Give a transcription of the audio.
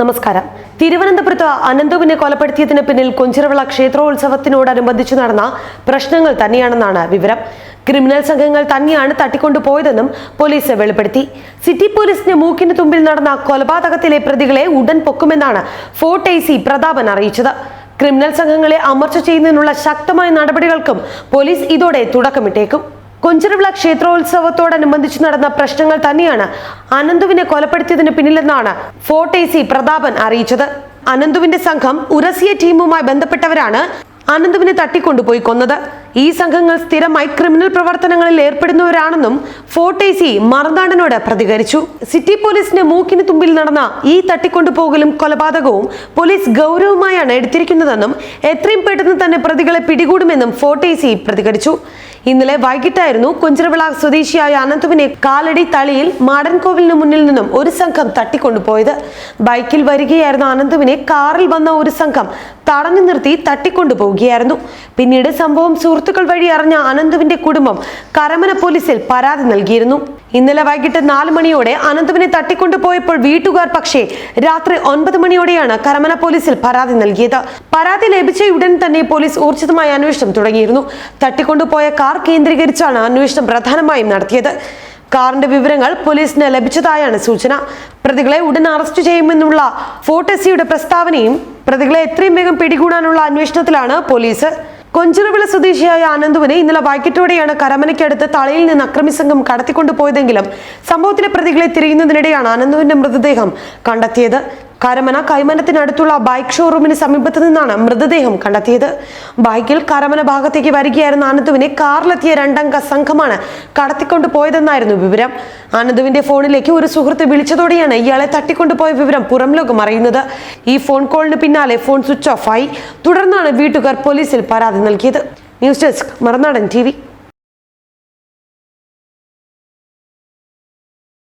നമസ്കാരം. തിരുവനന്തപുരത്ത് അനന്തുവിനെ കൊലപ്പെടുത്തിയതിന് പിന്നിൽ കുഞ്ചിറവിള ക്ഷേത്രോത്സവത്തിനോടനുബന്ധിച്ച് നടന്ന പ്രശ്നങ്ങൾ തന്നെയാണെന്നാണ് വിവരം. ക്രിമിനൽ സംഘങ്ങൾ തന്നെയാണ് തട്ടിക്കൊണ്ടുപോയതെന്നും പോലീസ് വെളിപ്പെടുത്തി. സിറ്റി പോലീസിന്റെ മൂക്കിന് തുമ്പിൽ നടന്ന കൊലപാതകത്തിലെ പ്രതികളെ ഉടൻ പൊക്കുമെന്നാണ് ഫോർട്ട് എ സി പ്രതാപൻ അറിയിച്ചത്. ക്രിമിനൽ സംഘങ്ങളെ അമർച്ച ചെയ്യുന്നതിനുള്ള ശക്തമായ നടപടികൾക്കും പോലീസ് ഇതോടെ തുടക്കമിട്ടേക്കും. കൊഞ്ചിറവിള ക്ഷേത്രോത്സവത്തോടനുബന്ധിച്ച് നടന്ന പ്രശ്നങ്ങൾ തന്നെയാണ് അനന്തുവിനെ കൊലപ്പെടുത്തിയതിന് പിന്നിലെന്നാണ് ഫോർട്ട് എ സി പ്രതാപൻ അറിയിച്ചത്. അനന്തുവിന്റെ സംഘം ഉരസിയ ടീമുമായി ബന്ധപ്പെട്ടവരാണ് അനന്തുവിനെ തട്ടിക്കൊണ്ടുപോയി കൊന്നത്. ഈ സംഘങ്ങൾ സ്ഥിരമായി ക്രിമിനൽ പ്രവർത്തനങ്ങളിൽ ഏർപ്പെടുന്നവരാണെന്നും ഫോർട്ടേസി മറുനാടനോട് പ്രതികരിച്ചു. സിറ്റി പോലീസിന്റെ മൂക്കിന് തുമ്പിൽ നടന്ന ഈ തട്ടിക്കൊണ്ടുപോകലും കൊലപാതകവും പോലീസ് ഗൗരവമായാണ് എടുത്തിരിക്കുന്നതെന്നും എത്രയും പെട്ടെന്ന് തന്നെ പ്രതികളെ പിടികൂടുമെന്നും ഫോർട്ടേസി പ്രതികരിച്ചു. ഇന്നലെ വൈകിട്ടായിരുന്നു കുഞ്ചിറവിള സ്വദേശിയായ അനന്തുവിനെ കാലടി തളിയിൽ മാടൻകോവിലിന് മുന്നിൽ നിന്നും ഒരു സംഘം തട്ടിക്കൊണ്ടുപോയത്. ബൈക്കിൽ വരികയായിരുന്ന അനന്തുവിനെ കാറിൽ വന്ന ഒരു സംഘം തടഞ്ഞു നിർത്തി തട്ടിക്കൊണ്ടുപോവുകയായിരുന്നു. പിന്നീട് സംഭവം സുഹൃത്തുക്കൾ വഴി അറിഞ്ഞ അനന്തുവിന്റെ കുടുംബം കരമന പോലീസിൽ പരാതി നൽകിയിരുന്നു. ഇന്നലെ വൈകിട്ട് നാല് മണിയോടെ അനന്തുവിനെ തട്ടിക്കൊണ്ടുപോയപ്പോൾ വീട്ടുകാർ പക്ഷേ രാത്രി ഒൻപത് മണിയോടെയാണ് കരമന പോലീസിൽ പരാതി നൽകിയത്. പരാതി ലഭിച്ച ഉടൻ തന്നെ പോലീസ് ഊർജിതമായ അന്വേഷണം തുടങ്ങിയിരുന്നു. തട്ടിക്കൊണ്ടുപോയ കാർ കേന്ദ്രീകരിച്ചാണ് അന്വേഷണം പ്രധാനമായും നടത്തിയത്. കാറിന്റെ വിവരങ്ങൾ പോലീസിന് ലഭിച്ചതായാണ് സൂചന. പ്രതികളെ ഉടൻ അറസ്റ്റ് ചെയ്യുമെന്നുള്ള ഫോർട്ടസിയുടെ പ്രസ്താവനയും പ്രതികളെ എത്രയും വേഗം പിടികൂടാനുള്ള അന്വേഷണത്തിലാണ് പോലീസ്. കൊഞ്ചിറവിള സ്വദേശിയായ ആനന്ദുവിനെ ഇന്നലെ വൈകിട്ടോടെയാണ് കരമനയ്ക്കടുത്ത് തളയിൽ നിന്ന് അക്രമിസംഘം കടത്തിക്കൊണ്ടുപോയതെങ്കിലും സംഭവത്തിലെ പ്രതികളെ തിരയുന്നതിനിടെയാണ് ആനന്ദുവിന്റെ മൃതദേഹം കണ്ടെത്തിയത്. കരമന കൈമനത്തിനടുത്തുള്ള ബൈക്ക് ഷോറൂമിന് സമീപത്ത് നിന്നാണ് മൃതദേഹം കണ്ടെത്തിയത്. ബൈക്കിൽ കരമന ഭാഗത്തേക്ക് വരികയായിരുന്ന അനന്തുവിനെ കാറിലെത്തിയ രണ്ടംഗ സംഘമാണ് കടത്തിക്കൊണ്ടു പോയതെന്നായിരുന്നു വിവരം. അനന്തുവിന്റെ ഫോണിലേക്ക് ഒരു സുഹൃത്ത് വിളിച്ചതോടെയാണ് ഇയാളെ തട്ടിക്കൊണ്ടുപോയ വിവരം പുറം ലോകം അറിയുന്നത്. ഈ ഫോൺ കോളിന് പിന്നാലെ ഫോൺ സ്വിച്ച് ഓഫ് ആയി. തുടർന്നാണ് വീട്ടുകാർ പോലീസിൽ പരാതി നൽകിയത്. ന്യൂസ് ഡെസ്ക് മറുനാടൻ ടി